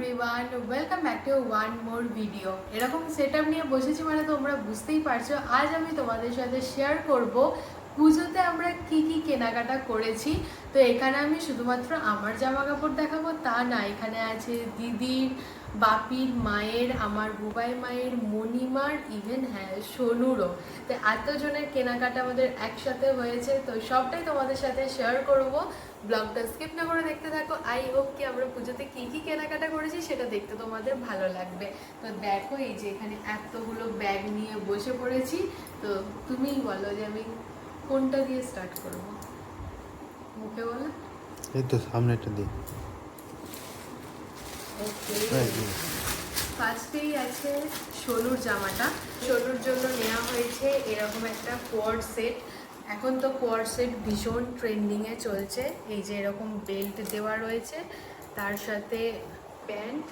Everyone welcome back to one more video এরকম set নিয়ে বসেছি মানে তোমরা বুঝতেই পারছ। আজ আমি তোমাদের সাথে শেয়ার করব পুজোতে আমরা কি কি কেনাকাটা করেছি? তো এখানে আমি শুধুমাত্র আমার জামা কাপড় দেখাবো, তা না, এখানে আছে দিদির, বাপির মায়ের, আমার বুবাই মায়ের, মণিমার ইভেন হ্যাঁ সোনুরও। তো এতজনের কেনাকাটা আমাদের একসাথে হয়েছে, তো সবটাই তোমাদের সাথে শেয়ার করব। ব্লগটা স্কিপ না করে দেখতে থাকো। আই হোপ কি আমরা পুজোতে কি কি কেনাকাটা করেছি সেটা দেখতে তোমাদের ভালো লাগবে। তো দেখো, এই যে এখানে এতগুলো ব্যাগ নিয়ে বসে পড়েছি। তো তুমিই বলো যে আমি কোনটা দিয়ে স্টার্ট করব? মুখে বলো? এই তো সামনে একটা দিই। ওকে এই ফার্স্টেই আছে সোনুর জামাটা। সোনুর জন্য নেওয়া হয়েছে এরকম একটা কোয়ার সেট এখন তো কোয়ার সেট ভীষণ ট্রেন্ডিংয়ে চলছে। এই যে এরকম বেল্ট দেওয়া রয়েছে তার সাথে প্যান্ট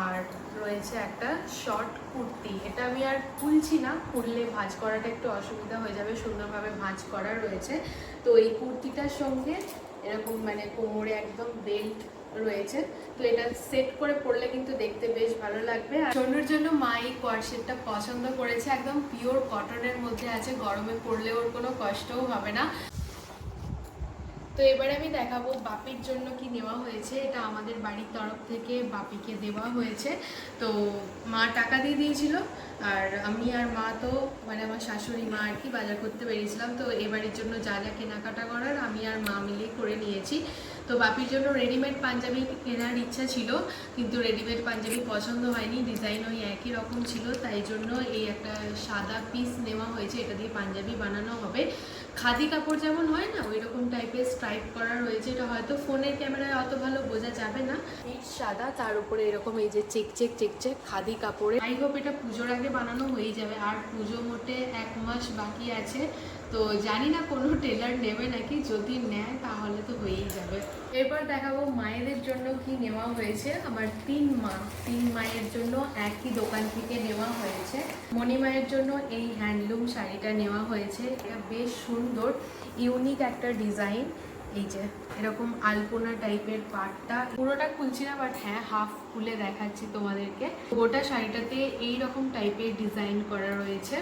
আর রয়েছে একটা শর্ট কুর্তি। এটা আমি আর খুলছি না, খুললে ভাঁজ করাটা একটু অসুবিধা হয়ে যাবে, সুন্দরভাবে ভাঁজ করা রয়েছে। তো এই কুর্তিটার সঙ্গে এরকম মানে কোমরে একদম বেল্ট রয়েছে। তো এটা সেট করে পরলে কিন্তু দেখতে বেশ ভালো লাগবে। আর সোনুর জন্য মা এই কোয়ারসেটটা পছন্দ করেছে। একদম পিওর কটনের মধ্যে আছে, গরমে পরলে ওর কোনো কষ্টও হবে না। তো এবারে আমি দেখাবো বাপির জন্য কি নেওয়া হয়েছে। এটা আমাদের বাড়ির তরফ থেকে বাপিকে দেওয়া হয়েছে। তো মা টাকা দিয়ে দিয়েছিল, আর আমি আর মা তো মানে আমার শাশুড়ি মা আর কি বাজার করতে বেরিয়েছিলাম। তো এবারের জন্য যা যা কেনাকাটা করার আমি আর মা মিলেই করে নিয়েছি। তো বাপির জন্য রেডিমেড পাঞ্জাবি কেনার ইচ্ছা ছিল, কিন্তু রেডিমেড পাঞ্জাবি পছন্দ হয়নি। ডিজাইন ওই একই রকম ছিল, তাই জন্য এই একটা সাদা পিস নেওয়া হয়েছে। এটা দিয়ে পাঞ্জাবি বানানো হবে। খাদি কাপড় যেমন হয় না ওই রকম টাইপের স্ট্রাইপ করা রয়েছে এটা হয়তো ফোনের ক্যামেরায় অত ভালো বোঝা যাবে না। ইট সাদা তার উপরে এরকম এই যে check check check check khadi কাপড়ে। আই হোপ এটা পুজোর আগে বানানো হয়ে যাবে। আর পুজো মোটে এক মাস বাকি আছে। তো জানি না কোনো টেলার নেবে নাকি, যদি নেয় তাহলে তো হয়েই যাবে। এরপর দেখাবো মায়েদের জন্য কি নেওয়া হয়েছে। আমার তিন মা, তিন মায়ের জন্য একই দোকান থেকে নেওয়া হয়েছে। মণি মায়ের জন্য এই হ্যান্ডলুম শাড়িটা নেওয়া হয়েছে। এটা বেশ সুন্দর, ইউনিক একটা ডিজাইন। এই যে, এরকম আলপনা টাইপের পাটটা। পুরোটা খুলছি না বাট হ্যাঁ হাফ খুলে দেখাচ্ছি তোমাদেরকে। গোটা শাড়িটাতে এই রকম টাইপের ডিজাইন করা রয়েছে।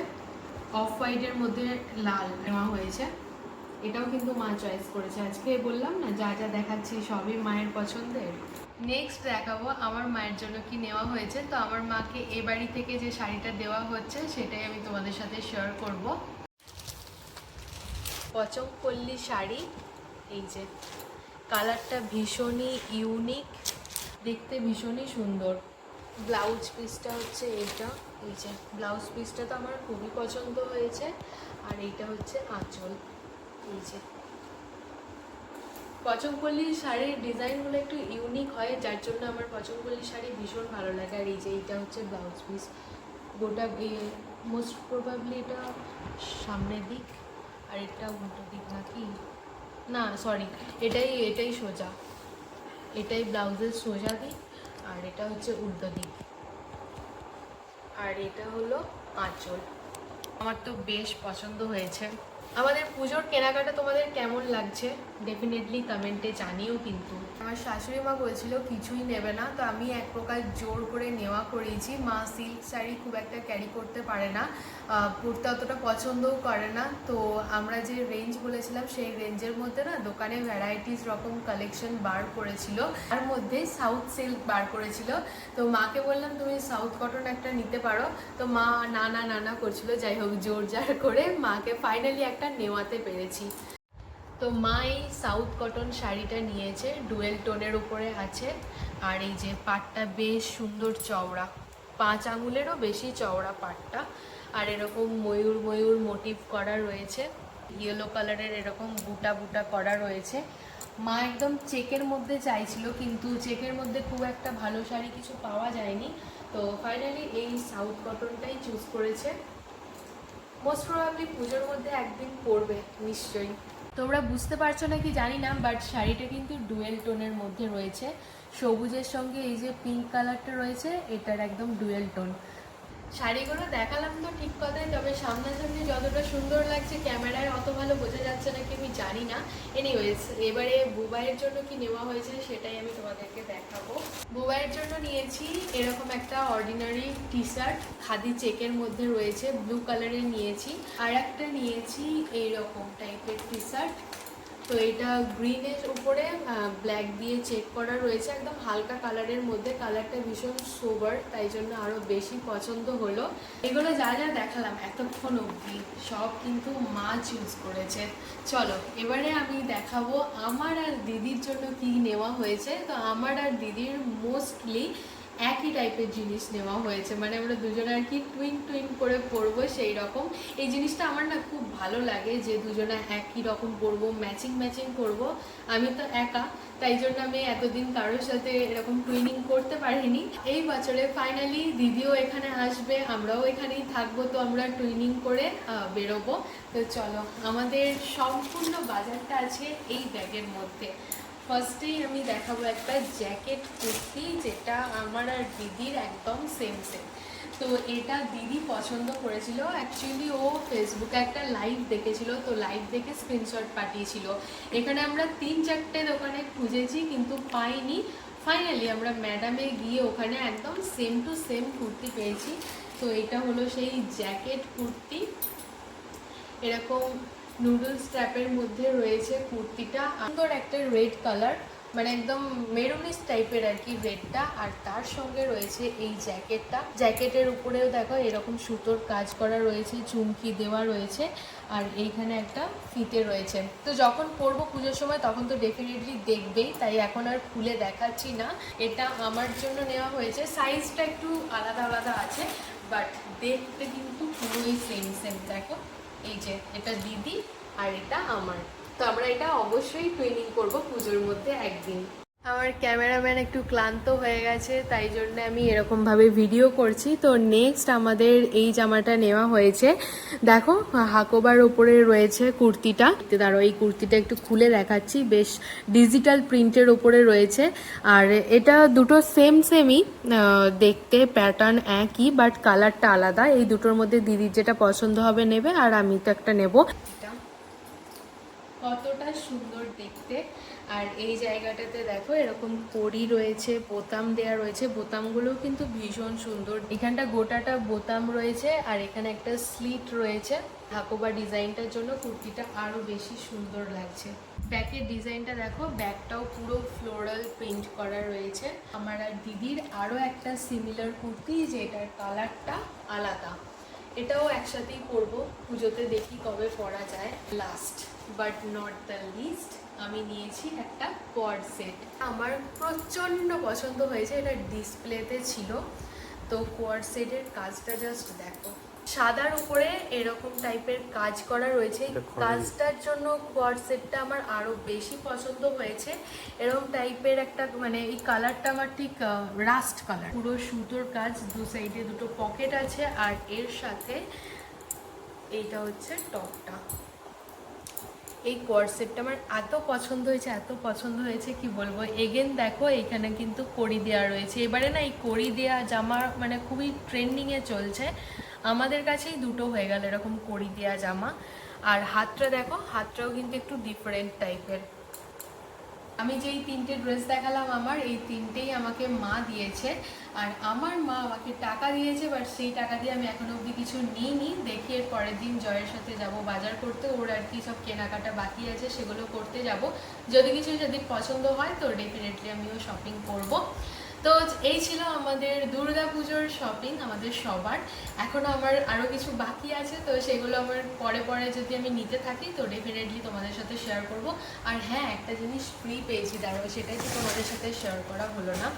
অফ হোয়াইটের মধ্যে লাল নেওয়া হয়েছে। এটাও কিন্তু মা চয়েস করেছে। আজকে বললাম না, যা যা দেখাচ্ছি সবই মায়ের পছন্দের। নেক্সট দেখাবো আমার মায়ের জন্য কি নেওয়া হয়েছে। তো আমার মাকে এ বাড়ি থেকে যে শাড়িটা দেওয়া হচ্ছে, সেটাই আমি তোমাদের সাথে শেয়ার করব। পচমপল্লী শাড়ি, এই যে কালারটা ভীষণই ইউনিক দেখতে ভীষণই সুন্দর। ব্লাউজ পিসটা হচ্ছে এইটা এই যে ব্লাউজ পিসটা তো আমার খুবই পছন্দ হয়েছে। আর এইটা হচ্ছে আঁচল। এই যে। পচমপল্লী শাড়ির ডিজাইনগুলো একটু ইউনিক হয়, যার জন্য আমার পচমপল্লী শাড়ি ভীষণ ভালো লাগে। আর এই যে এইটা হচ্ছে ব্লাউজ পিস গোটা মোস্ট প্রবাবলি এটা সামনের দিক, আর এটা উল্টো দিক নাকি? না সরি এটাই এটাই সোজা। এটাই ব্লাউজের সোজা দিক, আর এটা হচ্ছে উল্টো দিক। আর এটা হলো আঁচল। আমার তো বেশ পছন্দ হয়েছে। আমাদের পুজোর কেনাকাটা তোমাদের কেমন লাগছে? ডেফিনেটলি কমেন্টে জানিও কিন্তু। আমার শাশুড়ি মা বলছিল, কিছুই নেবে না। তো আমি এক প্রকার জোর করে নেওয়া করিয়েছি মা সিল্ক শাড়ি খুব একটা ক্যারি করতে পারে না। পরতে অতটা পছন্দও করে না। তো আমরা যে রেঞ্জ বলেছিলাম, সেই রেঞ্জের মধ্যে না দোকানে ভ্যারাইটিস রকম কালেকশন বার করেছিল। তার মধ্যে সাউথ সিল্ক বার করেছিল। তো মাকে বললাম, তুমি সাউথ কটন একটা নিতে পারো। তো মা না না না না করছিল। যাই হোক, জোর, জার করে মাকে ফাইনালি একটা নেওয়াতে পেরেছি। তো মা এই সাউথ কটন শাড়িটা নিয়েছে, ডুয়েল টোনের উপরে আছে। আর এই যে পাটটা বেশ সুন্দর চওড়া, পাঁচ আঙুলেরও বেশি চওড়া পাটটা। আর এরকম ময়ূর ময়ূর মোটিভ করা রয়েছে, ইয়েলো কালারের এরকম বুটা বুটা করা রয়েছে। মা একদম চেকের মধ্যে চাইছিল, কিন্তু চেকের মধ্যে খুব একটা ভালো শাড়ি কিছু পাওয়া যায়নি। তো ফাইনালি এই সাউথ কটনটাই চুজ করেছে। মোস্ট প্রবাবলি পুজোর মধ্যে একদিন পরবে নিশ্চয়ই। তোমরা বুঝতে পারছ নাকি জানি না বাট শাড়িটা কিন্তু ডুয়েল টোনের মধ্যে রয়েছে। সবুজের সঙ্গে এই যে পিঙ্ক কালারটা রয়েছে, এটার একদম ডুয়েল টোন। শাড়িগুলো দেখালাম তো ঠিক কথাই, তবে সামনাসামনি যতটা সুন্দর লাগছে ক্যামেরায় অত ভালো বোঝা যাচ্ছে নাকি আমি জানি না। এনিওয়েজ এবারে বুবাইয়ের জন্য কি নেওয়া হয়েছে সেটাই আমি তোমাদেরকে দেখাবো। বুবাইয়ের জন্য নিয়েছি এরকম একটা অর্ডিনারি টি শার্ট খাদি চেকের মধ্যে রয়েছে ব্লু কালারের নিয়েছি। আর একটা নিয়েছি এইরকম টাইপের টি শার্ট তো এটা গ্রিনের উপরে ব্ল্যাক দিয়ে চেক করা রয়েছে। একদম হালকা কালারের মধ্যে। কালারটা ভীষণ সোবার তাই জন্য আরও বেশি পছন্দ হলো। এগুলো যা যা দেখালাম, এতক্ষণ অবধি সব কিন্তু মা চুজ করেছে। চলো, এবারে আমি দেখাবো আমার আর দিদির জন্য কি নেওয়া হয়েছে। তো আমার আর দিদির মোস্টলি একই টাইপের জিনিস নেওয়া হয়েছে। মানে আমরা দুজনে আর কি টুইন টুইন করে পরবো সেই রকম। এই জিনিসটা আমার না খুব ভালো লাগে যে দুজনে একই রকম পরবো ম্যাচিং ম্যাচিং করব। আমি তো একা, তাই জন্য আমি এতদিন কারোর সাথে এরকম টুইনিং করতে পারিনি। এই বছরে ফাইনালি দিদিও এখানে আসবে, আমরাও এখানেই থাকব, তো আমরা টুইনিং করে বেরোবো। তো চলো, আমাদের সম্পূর্ণ বাজারটা আছে এই ব্যাগের মধ্যে। ফার্স্টেই আমি দেখাবো একটা জ্যাকেট কুর্তি যেটা আমার আর দিদির একদম সেম সেম তো এটা দিদি পছন্দ করেছিল। অ্যাকচুয়ালি ও ফেসবুকে একটা লাইভ দেখেছিল। তো লাইভ দেখে স্ক্রিনশট পাঠিয়েছিল। এখানে আমরা তিন চারটে দোকানে খুঁজেছি, কিন্তু পাইনি। ফাইনালি আমরা ম্যাডামে গিয়ে ওখানে একদম সেম টু সেম কুর্তি পেয়েছি। তো এটা হলো সেই জ্যাকেট কুর্তি। এরকম নুডলস ট্র্যাপের মধ্যে রয়েছে কুর্তিটা। সুন্দর একটা রেড কালার মানে একদম মেরুনিস টাইপের আর কি রেডটা আর তার সঙ্গে রয়েছে এই জ্যাকেটটা জ্যাকেটের উপরেও দেখো এরকম সুতোর কাজ করা রয়েছে, চুমকি দেওয়া রয়েছে। আর এইখানে একটা ফিতে রয়েছে। তো যখন পরবো পুজোর সময় তখন তো ডেফিনেটলি দেখবেই, তাই এখন আর খুলে দেখাচ্ছি না। এটা আমার জন্য নেওয়া হয়েছে। সাইজটা একটু আলাদা আলাদা আছে বাট দেখতে কিন্তু পুরোই সেম সেম দেখো। এই যে, এটা দিদি আর এটা আমার। তো আমরা এটা অবশ্যই ট্রেনিং করব পুজোর মধ্যে একদিন। আমার ক্যামেরাম্যান একটু ক্লান্ত হয়ে গেছে, তাই জন্য আমি এরকমভাবে ভিডিও করছি। তো নেক্সট আমাদের এই জামাটা নেওয়া হয়েছে। দেখো, হাকোবার ওপরে রয়েছে কুর্তিটা। দাঁড়ো এই কুর্তিটা একটু খুলে দেখাচ্ছি। বেশ ডিজিটাল প্রিন্টের ওপরে রয়েছে। আর এটা দুটো সেম সেমই দেখতে প্যাটার্ন একই বাট কালারটা আলাদা। এই দুটোর মধ্যে দিদির যেটা পছন্দ হবে নেবে, আর আমি তো একটা নেব। কতটা সুন্দর দেখতে। আর এই জায়গাটাতে দেখো এরকম কড়ি রয়েছে, বোতাম দেয়া রয়েছে। বোতামগুলোও কিন্তু ভীষণ সুন্দর। এখানটা গোটাটা বোতাম রয়েছে আর এখানে একটা স্লিট রয়েছে। হাকোবা ডিজাইনটার জন্য কুর্তিটা আরও বেশি সুন্দর লাগছে। ব্যাকের ডিজাইনটা দেখো ব্যাকটাও পুরো ফ্লোরাল প্রিন্ট করা রয়েছে। আমার আর দিদির আরও একটা সিমিলার কুর্তি, যেটার কালারটা আলাদা। এটাও একসাথেই করব পুজোতে দেখি কবে পরা যায়। Last but not the least আমি নিয়েছি একটা কোয়াড সেট আমার প্রচণ্ড পছন্দ হয়েছে এটা ডিসপ্লেতে ছিল। তো কোয়াড সেটের কাজটা জাস্ট দেখো। সাদার উপরে এরকম টাইপের কাজ করা রয়েছে। কাজটার জন্য কোয়াড সেটটা আমার আরও বেশি পছন্দ হয়েছে। এরকম টাইপের একটা মানে এই কালারটা আমার ঠিক রাস্ট কালার পুরো সুতোর কাজ দু সাইডে দুটো পকেট আছে। আর এর সাথে এইটা হচ্ছে টপটা এই কোয়ারসেটটা আমার এত পছন্দ হয়েছে, এত পছন্দ হয়েছে, কি বলব? এগেন দেখো, এখানে কিন্তু কড়ি দেওয়া রয়েছে। এবারে না, এই কড়ি দেওয়া জামা মানে খুবই ট্রেন্ডিংয়ে চলছে। আমাদের কাছেই দুটো হয়ে গেল এরকম কড়ি দেওয়া জামা। আর হাতটা দেখো, হাতটাও কিন্তু একটু ডিফারেন্ট টাইপের আমি যেই তিনটে ড্রেস দেখালাম আমার, এই তিনটেই আমাকে মা দিয়েছে। আর আমার মা আমাকে টাকা দিয়েছে বাট সেই টাকা দিয়ে আমি এখনও অবধি কিছু নিইনি। দেখি এর পরের দিন জয়ের সাথে যাব বাজার করতে। ওর আর কি সব কেনাকাটা বাকি আছে, সেগুলো করতে যাব। যদি কিছু যদি পছন্দ হয়, তো ডেফিনেটলি আমিও শপিং করব। তো এই ছিল আমাদের দুর্গা পুজোর শপিং আমাদের সবার। এখনও আমার আরও কিছু বাকি আছে, তো সেগুলো আমার পরে পরে যদি আমি নিতে থাকি, তো ডেফিনেটলি তোমাদের সাথে শেয়ার করব। আর হ্যাঁ একটা জিনিস ফ্রি পেয়েছি, দাঁড়াও, সেটাই তো তোমাদের সাথে শেয়ার করা হলো না।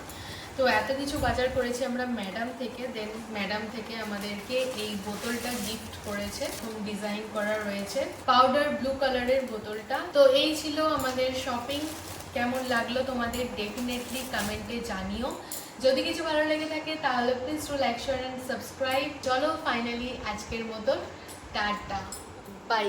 তো এত কিছু বাজার করেছি আমরা ম্যাডাম থেকে দেন ম্যাডাম থেকে আমাদেরকে এই বোতলটা গিফট করেছে ডিজাইন করা রয়েছে। পাউডার ব্লু কালারের বোতলটা। তো এই ছিল আমাদের শপিং কেমন লাগল তোমাদের ডেফিনেটলি কমেন্টে জানিও। যদি কিছু ভালো লেগে থাকে, তাহলে please to like share and subscribe চলো ফাইনালি আজকের মতন, টাটা। বাই